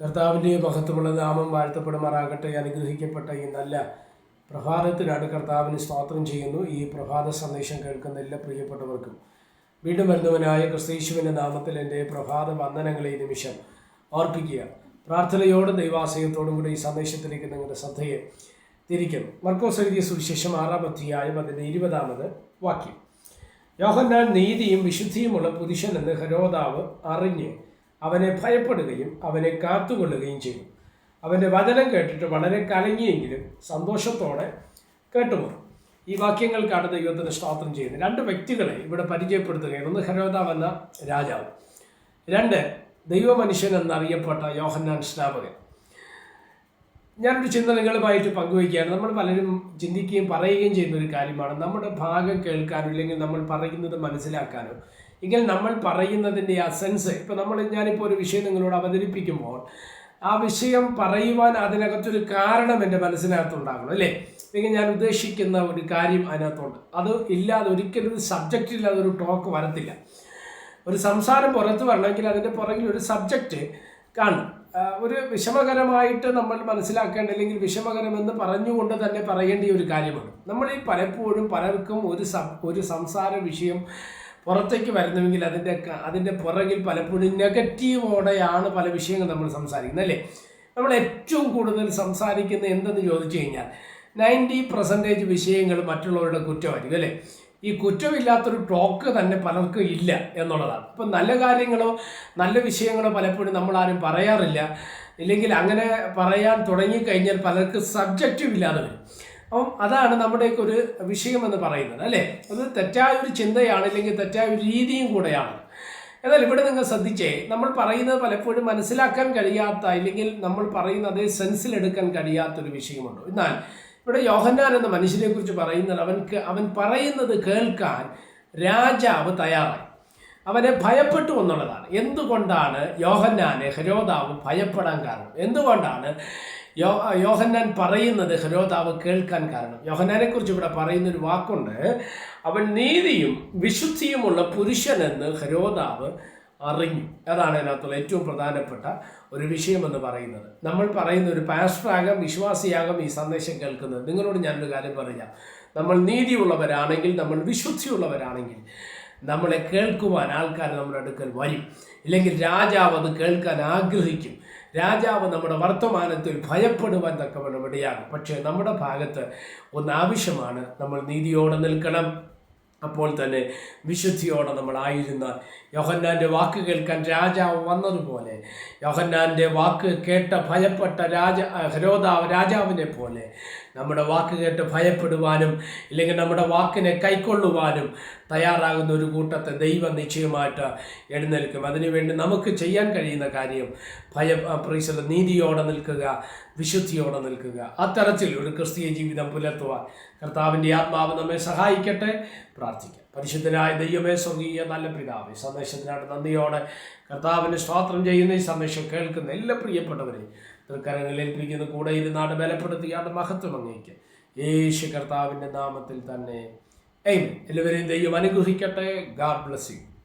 കർത്താവിന്റെ മഹത്വമുള്ള നാമം വാഴ്ത്തപ്പെടുമാറാകട്ടെ. അനുഗ്രഹിക്കപ്പെട്ട ഈ നല്ല പ്രഭാതത്തിനാണ് കർത്താവിന് സ്തോത്രം ചെയ്യുന്നു. ഈ പ്രഭാത സന്ദേശം കേൾക്കുന്ന എല്ലാ പ്രിയപ്പെട്ടവർക്കും. വീണ്ടും വരുന്നവനായ ക്രിസ്തീശുവിന്റെ നാമത്തിൽ എന്റെ പ്രഭാത വന്ദനങ്ങളെ ഈ നിമിഷം ഓർപ്പിക്കുക. പ്രാർത്ഥനയോടും ദൈവാശയത്തോടും കൂടി ഈ സന്ദേശത്തിലേക്ക് നിങ്ങളുടെ ശ്രദ്ധയെ തിരിക്കുന്നു മർക്കോസ് എഴുതിയ സുവിശേഷം ആറാം അധ്യായം അതിന്റെ ഇരുപതാമത് വാക്യം. യോഹന്നാൻ നീതിയും വിശുദ്ധിയുമുള്ള പുരുഷനെന്ന് ഹരോദാവ് അറിഞ്ഞ് അവനെ ഭയപ്പെടുകയും അവനെ കാത്തുകൊള്ളുകയും ചെയ്യും അവന്റെ വചനം കേട്ടിട്ട് വളരെ കലങ്ങിയെങ്കിലും സന്തോഷത്തോടെ കേട്ടുപോകും ഈ വാക്യങ്ങൾ വാക്യങ്ങൾക്കാണ് ദൈവത്തിന് സ്തോത്രം ചെയ്യുന്നത് രണ്ട് വ്യക്തികളെ ഇവിടെ പരിചയപ്പെടുത്തുകയാണ്. ഒന്ന് ഹരോദാവ് എന്ന രാജാവ്. രണ്ട് ദൈവമനുഷ്യൻ എന്നറിയപ്പെട്ട യോഹന്നാൻ സ്നാപകൻ. ഞാനൊരു ചിന്ത നിങ്ങളുമായിട്ട് പങ്കുവയ്ക്കുകയാണ്. നമ്മൾ പലരും ചിന്തിക്കുകയും പറയുകയും ചെയ്യുന്ന ഒരു കാര്യമാണ്. നമ്മുടെ ഭാഗം കേൾക്കാനോ ഇല്ലെങ്കിൽ നമ്മൾ പറയുന്നത് മനസ്സിലാക്കാനോ. എങ്കിൽ നമ്മൾ പറയുന്നതിന്റെ ആ സെൻസ് ഇപ്പോൾ നമ്മൾ ഞാനിപ്പോൾ ഒരു വിഷയം നിങ്ങളോട് അവതരിപ്പിക്കുമ്പോൾ ആ വിഷയം പറയുവാൻ അതിനകത്തൊരു കാരണം എന്റെ മനസ്സിനകത്തുണ്ടാകണം അല്ലേ? അല്ലെങ്കിൽ ഞാൻ ഉദ്ദേശിക്കുന്ന ഒരു കാര്യം അതിനകത്തുണ്ട്. അത് ഇല്ലാതെ ഒരിക്കലും ഒരു സബ്ജക്റ്റ് ഇല്ലാതെ ഒരു ടോക്ക് വരത്തില്ല. ഒരു സംസാരം പുറത്ത് വരണമെങ്കിൽ അതിന്റെ പുറകിൽ ഒരു സബ്ജക്റ്റ് കാണും ആ, ഒരു വിഷമകരമായിട്ട് നമ്മൾ മനസ്സിലാക്കേണ്ട അല്ലെങ്കിൽ വിഷമകരമെന്ന് പറഞ്ഞുകൊണ്ട് തന്നെ പറയേണ്ട ഒരു കാര്യമാണ്. നമ്മൾ ഈ പലപ്പോഴും പലർക്കും ഒരു ഒരു സംസാര വിഷയം പുറത്തേക്ക് വരുന്നുവെങ്കിൽ അതിന്റെ അതിന്റെ പുറകിൽ പലപ്പോഴും നെഗറ്റീവോടെയാണ് പല വിഷയങ്ങൾ നമ്മൾ സംസാരിക്കുന്നത് അല്ലേ? നമ്മൾ ഏറ്റവും കൂടുതൽ സംസാരിക്കുന്നത് എന്തെന്ന് ചോദിച്ചു കഴിഞ്ഞാൽ നയന്റി പെർസെന്റേജ് വിഷയങ്ങൾ മറ്റുള്ളവരുടെ കുറ്റമായിരിക്കും അല്ലേ? ഈ കുറ്റമില്ലാത്തൊരു ടോക്ക് തന്നെ പലർക്കും ഇല്ല എന്നുള്ളതാണ്. ഇപ്പം നല്ല കാര്യങ്ങളോ നല്ല വിഷയങ്ങളോ പലപ്പോഴും നമ്മൾ ആരും പറയാറില്ല. ഇല്ലെങ്കിൽ അങ്ങനെ പറയാൻ തുടങ്ങിക്കഴിഞ്ഞാൽ പലർക്കും സബ്ജക്റ്റും ഇല്ലാതെ വരും. അപ്പം അതാണ് നമ്മുടെയൊക്കെ ഒരു വിഷയമെന്ന് പറയുന്നത് അല്ലേ? അത് തെറ്റായ ഒരു ചിന്തയാണ് അല്ലെങ്കിൽ തെറ്റായ ഒരു രീതിയും കൂടെയാണ്. എന്നാൽ ഇവിടെ നിങ്ങൾ ശ്രദ്ധിച്ചേ നമ്മൾ പറയുന്നത് പലപ്പോഴും മനസ്സിലാക്കാൻ കഴിയാത്ത അല്ലെങ്കിൽ നമ്മൾ പറയുന്ന അതേ സെൻസിലെടുക്കാൻ കഴിയാത്തൊരു വിഷയമുണ്ട്. എന്നാൽ ഇവിടെ യോഹന്നാൻ എന്ന മനുഷ്യനെ കുറിച്ച് പറയുന്നത് അവൻക്ക് അവൻ പറയുന്നത് കേൾക്കാൻ രാജാവ് തയ്യാറായി. അവനെ ഭയപ്പെട്ടു എന്നുള്ളതാണ്. എന്തുകൊണ്ടാണ് യോഹന്നാനെ ഹരോദാവ് ഭയപ്പെടാൻ കാരണം? എന്തുകൊണ്ടാണ് യോ യോഹന്നാൻ പറയുന്നത് ഹരോദാവ് കേൾക്കാൻ കാരണം? യോഹന്നാനെ കുറിച്ച് ഇവിടെ പറയുന്ന ഒരു വാക്കുണ്ട്. അവൻ നീതിയും വിശുദ്ധിയുമുള്ള പുരുഷനെന്ന് ഹരോദാവ് അറിഞ്ഞു. അതാണ് അതിനകത്തുള്ള ഏറ്റവും പ്രധാനപ്പെട്ട ഒരു വിഷയമെന്ന് പറയുന്നത്. നമ്മൾ പറയുന്ന ഒരു പാസ്റ്ററാകാം വിശ്വാസിയാകാം ഈ സന്ദേശം കേൾക്കുന്നത്. നിങ്ങളോട് ഞാനൊരു കാര്യം പറയാം. നമ്മൾ നീതിയുള്ളവരാണെങ്കിൽ നമ്മൾ വിശുദ്ധിയുള്ളവരാണെങ്കിൽ നമ്മളെ കേൾക്കുവാൻ ആൾക്കാർ നമ്മുടെ അടുക്കൽ വരും. ഇല്ലെങ്കിൽ രാജാവ് അത് കേൾക്കാൻ ആഗ്രഹിക്കും. രാജാവ് നമ്മുടെ വർത്തമാനത്തിൽ ഭയപ്പെടുവാൻ തക്കവണ്ണം ഇടയാകും. പക്ഷേ നമ്മുടെ ഭാഗത്ത് ഒന്ന് ആവശ്യമാണ്. നമ്മൾ നീതിയോടെ നിൽക്കണം. അപ്പോൾ തന്നെ വിശുദ്ധിയോടെ നമ്മളായിരുന്ന യോഹന്നാന്റെ വാക്ക് കേൾക്കാൻ രാജാവ് വന്നതുപോലെ യോഹന്നാന്റെ വാക്ക് കേട്ട ഭയപ്പെട്ട രാജ ഹരോദാവ് രാജാവിനെ പോലെ നമ്മുടെ വാക്ക് കേട്ട് ഭയപ്പെടുവാനും ഇല്ലെങ്കിൽ നമ്മുടെ വാക്കിനെ കൈക്കൊള്ളുവാനും തയ്യാറാകുന്ന ഒരു കൂട്ടത്തെ ദൈവം നിശ്ചയമായിട്ട് എഴുന്നേൽക്കും. അതിനുവേണ്ടി നമുക്ക് ചെയ്യാൻ കഴിയുന്ന കാര്യം ഭയ പ്രീശ്വര നീതിയോടെ നിൽക്കുക വിശുദ്ധിയോടെ നിൽക്കുക. അത്തരത്തിൽ ഒരു ക്രിസ്തീയ ജീവിതം പുലർത്തുവാൻ കർത്താവിന്റെ ആത്മാവ് നമ്മെ സഹായിക്കട്ടെ. പ്രാർത്ഥിക്കാം. പരിശുദ്ധനായ ദൈവമേ സ്വർഗീയ നല്ല പിതാവ് സന്ദേശത്തിനായിട്ട് നന്ദിയോടെ കർത്താവിന് സ്വാത്രം ചെയ്യുന്ന ഈ സന്ദേശം കേൾക്കുന്ന എല്ലാ പ്രിയപ്പെട്ടവരെയും തൃക്കരങ്ങളിൽ ഏൽപ്പിക്കുന്ന കൂടെ ഇരുന്നാട് ബലപ്പെടുത്തിയാണ്ട് മഹത്വം അങ്ങേക്ക്. യേശു കർത്താവിന്റെ നാമത്തിൽ തന്നെ. എയ്മൻ എല്ലാവരെയും ദൈവം അനുഗ്രഹിക്കട്ടെ. God bless you